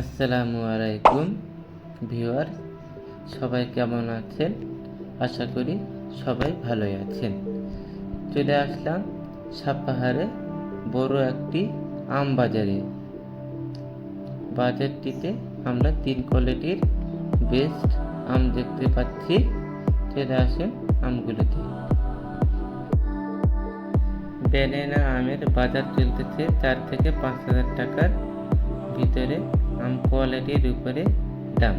আসসালামু আলাইকুম ভিউয়ার সবাই কেমন আছেন? আশা করি সবাই ভালোই আছেন। চলে আসলাম সাপাহারে বড় একটি আম বাজারে। বাজারটিতে আমরা তিন কোয়ালিটির বেস্ট আম দেখতে পাচ্ছি। চলে আসেন আমগুলোতে। বেলেনা আমের বাজার চলতেছে চার থেকে পাঁচ হাজার টাকার ভিতরে। কোয়ালিটির উপরে দাম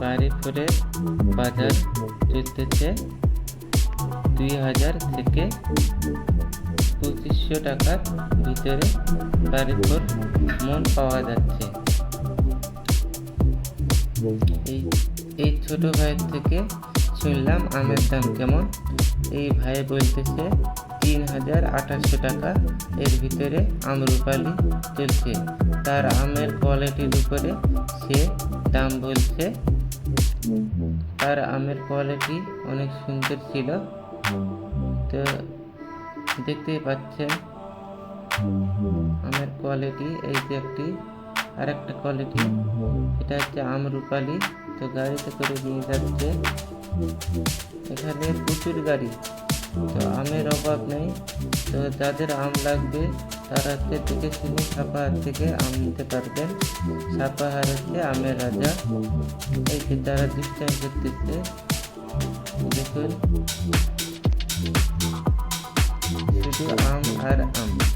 বাড়িপুরের বাজার চলতেছে দুই হাজার থেকে পঁচিশশো টাকার ভিতরে বাড়িপুর মন পাওয়া যাচ্ছে। এই এই ছোট ভাইয়ের থেকে শুনলাম আমের দাম কেমন? এই ভাই বলতেছে, তিন হাজার আঠাশশো টাকা। এর ভিতরে আমরুপালি চলছে। তার আমের কোয়ালিটির উপরে সে দাম বলছে। তার আমের কোয়ালিটি অনেক সুন্দর ছিল। তো দেখতেই পাচ্ছেন। আমের কোয়ালিটি এই যে একটি আর একটা কোয়ালিটি এটা হচ্ছে আম রূপালি। তো গাড়িতে করে নিয়ে যাচ্ছে। এখানে প্রচুর গাড়ি। তো আমের অভাব নেই। তো যাদের আম লাগবে, তারা হচ্ছে দেখে শুনে সাপাহার থেকে আম নিতে পারবেন। সাপাহার হচ্ছে আমের রাজা। এই যে তারা ডিস্টার্ব করতেছে। দেখুন। শুধু আম আর আম